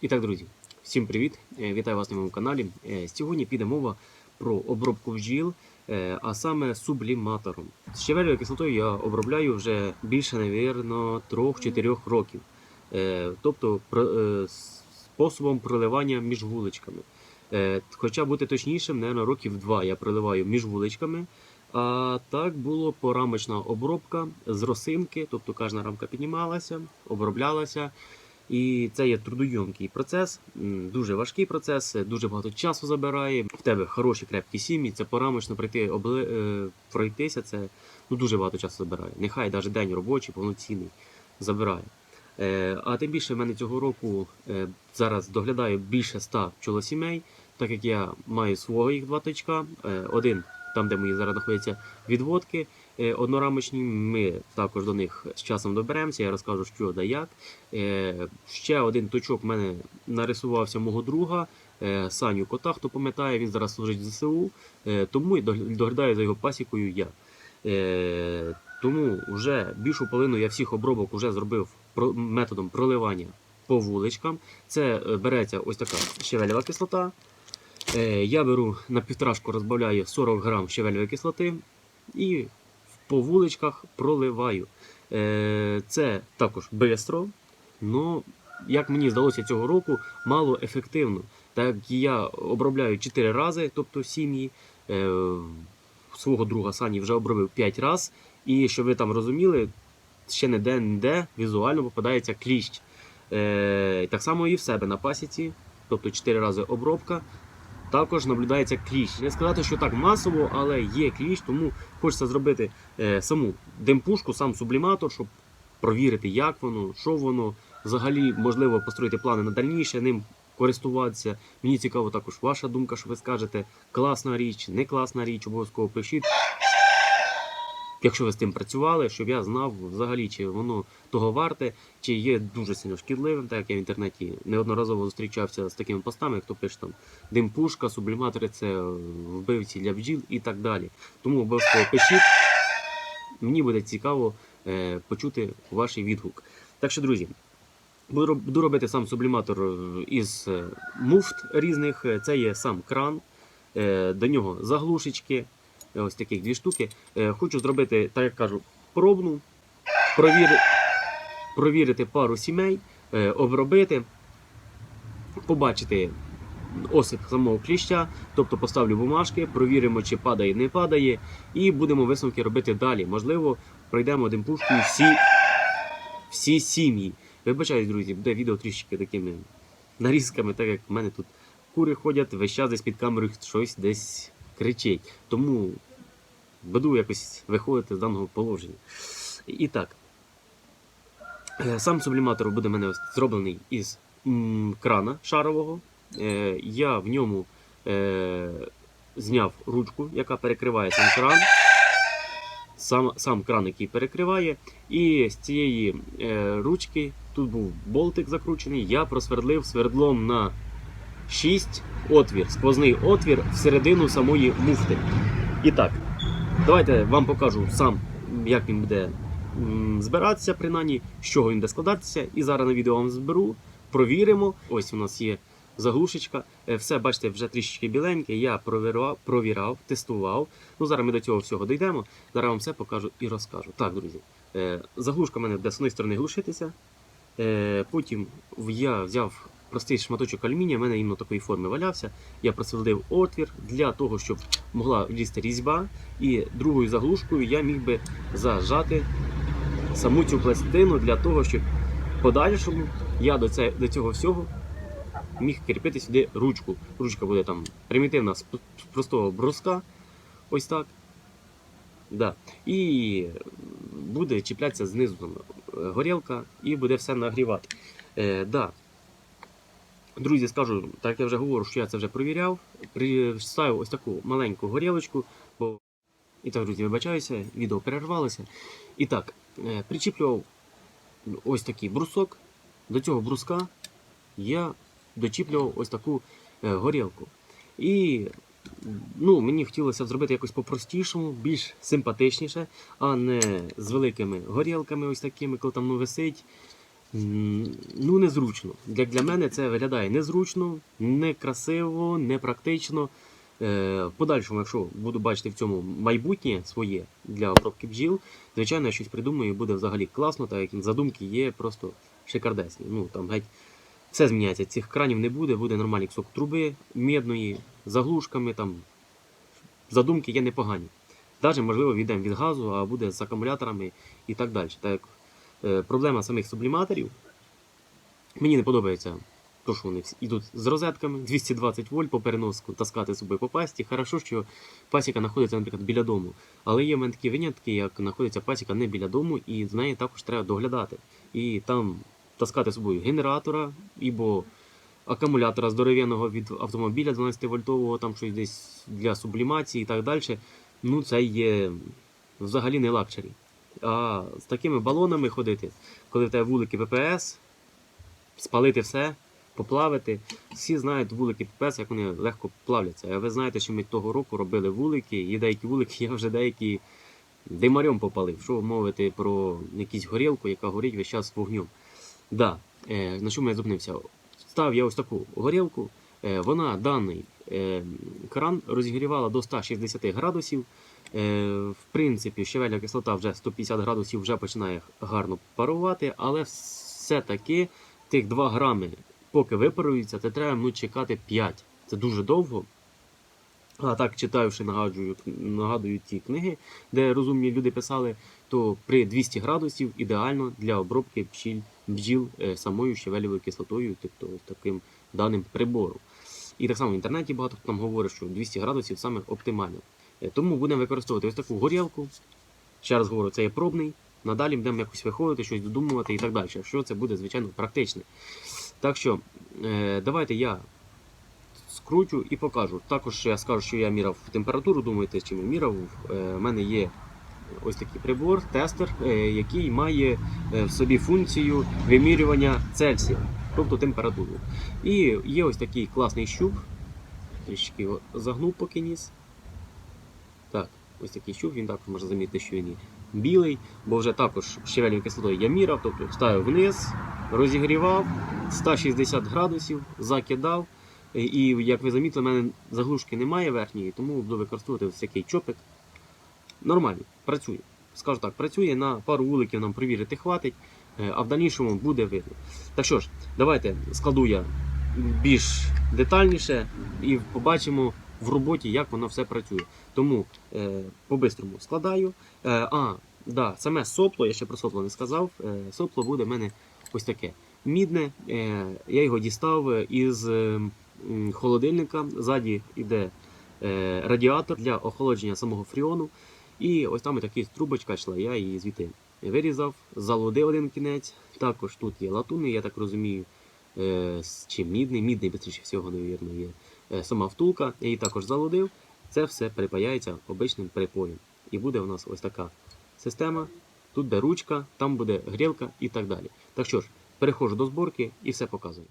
І так, друзі, всім привіт! Е, Вітаю вас на моєму каналі. Е, Сьогодні піде мова про обробку бджіл, е, а саме субліматором. Щавелевою кислотою я обробляю вже більше, навірно, 3-4 років. Тобто способом проливання між вуличками. Хоча бути точнішим, навірно, років 2 я проливаю між вуличками. А так було порамочна обробка з росинки, тобто кожна рамка піднімалася, оброблялася. І це є трудойомкий процес, дуже важкий процес, дуже багато часу забирає. В тебе хороші крепкі сім'ї, це порамочно пройти обли... е, пройтися, це ну, дуже багато часу забирає. Нехай навіть день робочий, повноцінний забирає. Е, а тим більше в мене цього року е, зараз доглядаю більше ста пчолосімей, так як я маю свого їх два точка. Один там, де мої зараз знаходяться відводки е, однорамочні. Ми також до них з часом доберемося. Я розкажу, що да як. Е, ще один точок в мене нарисувався мого друга. е, Саню Кота, хто пам'ятає, він зараз служить в ЗСУ, тому і догля- доглядаю за його пасікою я. Тому вже більшу половину я всіх обробок вже зробив методом проливання по вуличкам. Це береться ось така щавелева кислота. Е, Я беру на півторашку розбавляю 40 грам щавелевої кислоти і по вуличках проливаю. Е, Це також бистро, але, як мені здалося цього року, мало ефективно. Так я обробляю 4 рази, тобто сім'ї. Е, Свого друга Сані вже обробив 5 разів. І щоб ви там розуміли, ще не де-не-де візуально попадається кліщ. Так само і в себе на пасіці, тобто 4 рази обробка. Також наблюдається кліщ. Не сказати, що так масово, але є кліщ, тому хочеться зробити е, саму демпушку, сам субліматор, щоб провірити, як воно, що воно. Взагалі, можливо, построїти плани на дальніше, ним користуватися. Мені цікаво також ваша думка, що ви скажете. Класна річ, не класна річ, обов'язково пишіть. Якщо ви з тим працювали, щоб я знав взагалі, чи воно того варте, чи є дуже сильно шкідливим, так як я в інтернеті неодноразово зустрічався з такими постами, хто пише там димпушка, субліматори це вбивці для бджіл і так далі. Тому обов'язково пишіть. Мені буде цікаво е, почути ваш відгук. Так що, друзі, буду робити сам субліматор е, із е, муфт різних. Е, Це є сам кран, е, до нього заглушечки, е, ось таких дві штуки. Е, Хочу зробити, так як кажу, пробну, провіри, провірити пару сімей, е, обробити, побачити осип самого кліща, тобто поставлю бумажки, провіримо, чи падає, не падає, і будемо висновки робити далі. Можливо, пройдемо демпушкою всі, всі сім'ї. Вибачаюсь, друзі, буде відео трішки такими нарізками, так як в мене тут кури ходять, весь час десь під камерою щось десь кричить. Тому буду якось виходити з даного положення. І так, е, сам субліматор буде в мене зроблений із крана шарового. Е, Я в ньому е, зняв ручку, яка перекриває сам кран. Сам, сам кран, який перекриває. І з цієї ручки тут був болтик закручений, я просвердлив свердлом на 6 отвір, сквозний отвір всередину самої муфти. І так, давайте вам покажу сам, як він буде збиратися, принаймні, з чого він буде складатися. І зараз на відео вам зберу, провіримо. Ось у нас є заглушечка. Е, Все, бачите, вже трішечки біленьке. Я провірав, провірав, тестував. Ну, зараз ми до цього всього дійдемо. Зараз вам все покажу і розкажу. Так, друзі, е, заглушка в мене буде з однієї сторони глушитися. Е, Потім я взяв простий шматочок алюмінія, в мене іменно такої форми валявся. Я просверлив отвір для того, щоб могла влізти різьба. І другою заглушкою я міг би зажати саму цю пластину для того, щоб подальшому я до, це, до цього всього міг кріпити сюди ручку. Ручка буде там примітивна з простого бруска. Ось так. Да. І буде чіплятися знизу там, е, горілка і буде все нагрівати. Е, да. Друзі, скажу, так я вже говорю, що я це вже провіряв. Приставив ось таку маленьку горілочку. Бо... І так, друзі, вибачаюся, відео перервалося. І так, е, причіплював ось такий брусок. До цього бруска я дочіплював ось таку е, горілку. І ну, мені хотілося зробити якось по-простішому, більш симпатичніше, а не з великими горілками, ось такими, коли там ну, висить. Ну, незручно. Як для мене це виглядає незручно, некрасиво, непрактично. Е, В подальшому, якщо буду бачити в цьому майбутнє своє для обробки бджіл, звичайно, я щось придумаю і буде взагалі класно, так як задумки є просто шикардесні. Ну, там геть все зміняється. Цих кранів не буде, буде нормальний кусок труби, медної, заглушками, там задумки є непогані. Навіть, можливо, відемо від газу, а буде з акумуляторами і так далі. Так як проблема самих субліматорів, мені не подобається то, що вони йдуть з розетками 220 вольт по переноску, таскати з собою по пасті. Хорошо, що пасіка знаходиться, наприклад, біля дому. Але є в мене такі винятки, як знаходиться пасіка не біля дому, і з неї також треба доглядати. І там таскати собою генератора, або акумулятора здоров'яного від автомобіля 12 вольтового, там щось десь для сублімації і так далі. Ну, це є взагалі не лакшері. А з такими балонами ходити, коли в тебе вулики ППС, спалити все, поплавити. Всі знають вулики ППС, як вони легко плавляться. А ви знаєте, що ми того року робили вулики, і деякі вулики я вже деякі димарем попалив. Що мовити про якусь горілку, яка горить весь час вогнем. Да, е, на чому я зупинився? Став я ось таку горілку. Е, вона даний кран розігрівала до 160 градусів. Е, в принципі, щавельна кислота вже 150 градусів вже починає гарно парувати, але все-таки тих 2 грами, поки випаруються, це треба ну, чекати 5. Це дуже довго. А так, читаючи, нагадую, нагадую ті книги, де розумні люди писали, то при 200 градусів ідеально для обробки бджіл, бджіл е, самою щавелевою кислотою, тобто таким даним прибором. І так само в інтернеті багато хто там говорить, що 200 градусів саме оптимально. Е, Тому будемо використовувати ось таку горілку. Ще раз говорю, це є пробний. Надалі будемо якось виходити, щось додумувати і так далі. Що це буде, звичайно, практичне. Так що, е, давайте я скручу і покажу. Також я скажу, що я міряв температуру, думаєте, чим я міряв. Е, У мене є ось такий прибор, тестер, е, який має е, в собі функцію вимірювання Цельсія, тобто температуру. І є ось такий класний щуп. Трішки загнув поки ніс. Так, ось такий щуп, він також може замітити, що він білий, бо вже також щавельною кислотою я міряв, тобто ставив вниз, розігрівав 160 градусів, закидав. І, як ви замітили, в мене заглушки немає верхньої, тому буду використовувати ось такий чопик. Нормально, працює. Скажу так, працює на пару вуликів нам перевірити хватить, а в дальнішому буде видно. Так що ж, давайте складу я більш детальніше і побачимо в роботі, як воно все працює. Тому е, по-бистрому складаю. Е, а, да, саме сопло, я ще про сопло не сказав. Е, сопло буде в мене ось таке. Мідне, е, я його дістав із е, холодильника. Ззаді йде е, радіатор для охолодження самого фріону. І ось там і така трубочка йшла, я її звідти вирізав, залудив один кінець. Також тут є латунний, я так розумію, е, чи мідний, мідний, більше всього, навірно, є е, сама втулка. Я її також залудив. Це все припаяється обичним припоєм. І буде у нас ось така система. Тут буде ручка, там буде грілка і так далі. Так що ж, переходжу до зборки і все показую.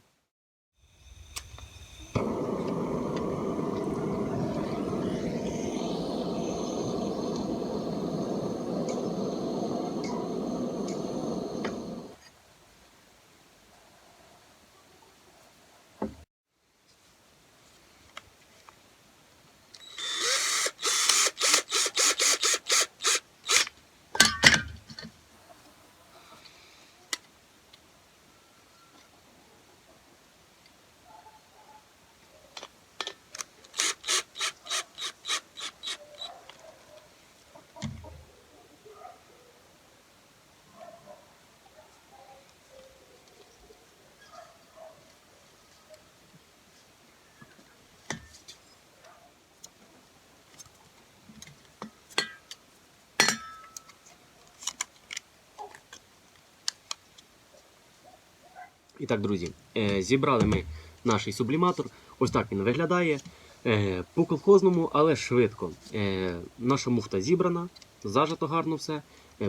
І так, друзі, е, зібрали ми наш субліматор. Ось так він виглядає. Е, По колхозному, але швидко. Е, Наша муфта зібрана, зажато гарно все.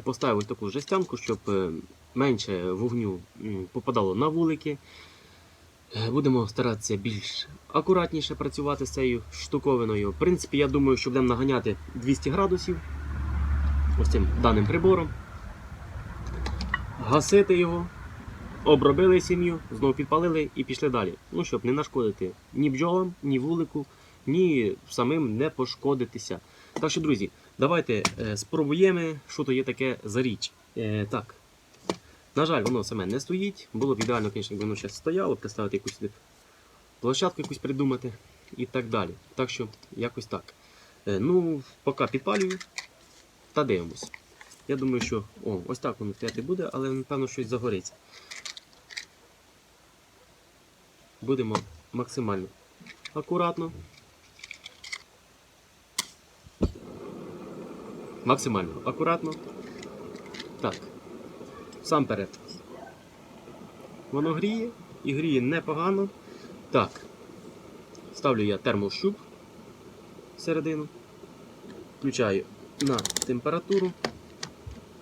Поставив таку жестянку, щоб менше вогню попадало на вулики. Будемо старатися більш акуратніше працювати з цією штуковиною. В принципі, я думаю, що будемо наганяти 200 градусів ось цим даним прибором. Гасити його обробили сім'ю, знову підпалили і пішли далі. Ну, щоб не нашкодити ні бджолам, ні вулику, ні самим не пошкодитися. Так що, друзі, давайте е, спробуємо, що то є таке за річ. Е, так. На жаль, воно саме не стоїть. Було б ідеально, звісно, якби воно ще стояло, представити якусь площадку якусь придумати і так далі. Так що, якось так. Е, ну, поки підпалюю та дивимось. Я думаю, що о, ось так воно стояти буде, але напевно щось загориться. Будемо максимально акуратно. Максимально акуратно. Так. Сам перед. Воно гріє і гріє непогано. Так. Ставлю я термощуп всередину. Включаю на температуру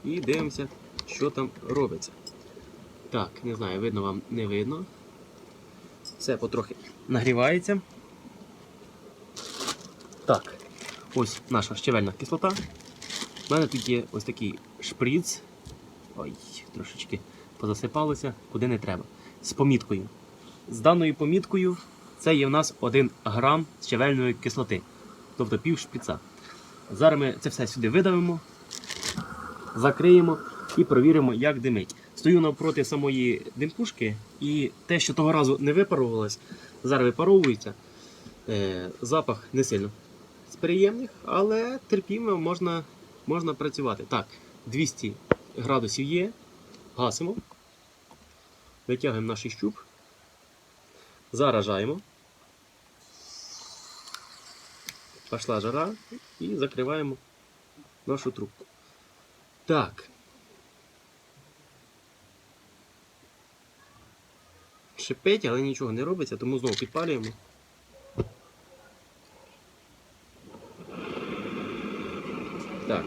і дивимося, що там робиться. Так, не знаю, видно вам не видно. Все потрохи нагрівається. Так, ось наша щавельна кислота. У мене тут є ось такий шприц. Ой, трошечки позасипалося, куди не треба. З поміткою. З даною поміткою це є в нас 1 грам щавельної кислоти, тобто пів шприца. Зараз ми це все сюди видавимо, закриємо і провіримо, як димить. Стою навпроти самої димпушки, і те, що того разу не випарувалось, зараз випаровується. Е, запах не сильно з приємних, але терпімо можна, можна працювати. Так, 200 градусів є. Гасимо. Витягуємо наш щуп. Заражаємо. Пішла жара і закриваємо нашу трубку. Так. Шипить, але нічого не робиться, тому знову підпалюємо. Так.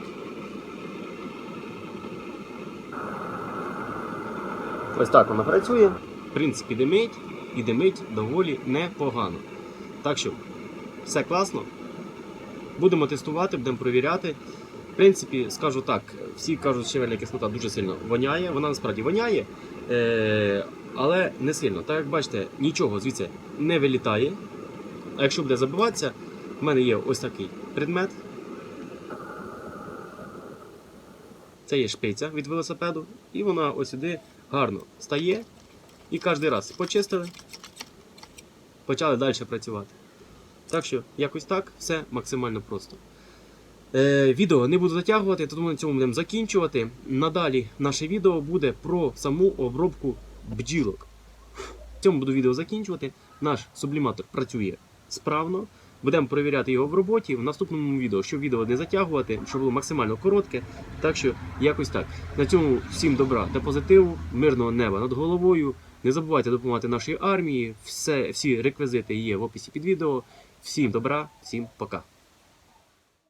Ось так воно працює. В принципі, димить і димить доволі непогано. Так що, все класно. Будемо тестувати, будемо провіряти. В принципі, скажу так, всі кажуть, що щавельна кислота дуже сильно воняє. Вона насправді воняє, е- але не сильно. Так як бачите, нічого звідси не вилітає. А якщо буде забиватися, в мене є ось такий предмет. Це є шпиця від велосипеду, і вона ось сюди гарно стає. І кожен раз почистили, почали далі працювати. Так що, якось так, все максимально просто. Е, відео не буду затягувати, тому на цьому будемо закінчувати. Надалі наше відео буде про саму обробку бджілок. В цьому буду відео закінчувати. Наш субліматор працює справно. Будемо перевіряти його в роботі в наступному відео, щоб відео не затягувати, щоб було максимально коротке. Так що якось так. На цьому всім добра та позитиву, мирного неба над головою. Не забувайте допомагати нашій армії. Все, всі реквізити є в описі під відео. Всім добра, всім пока.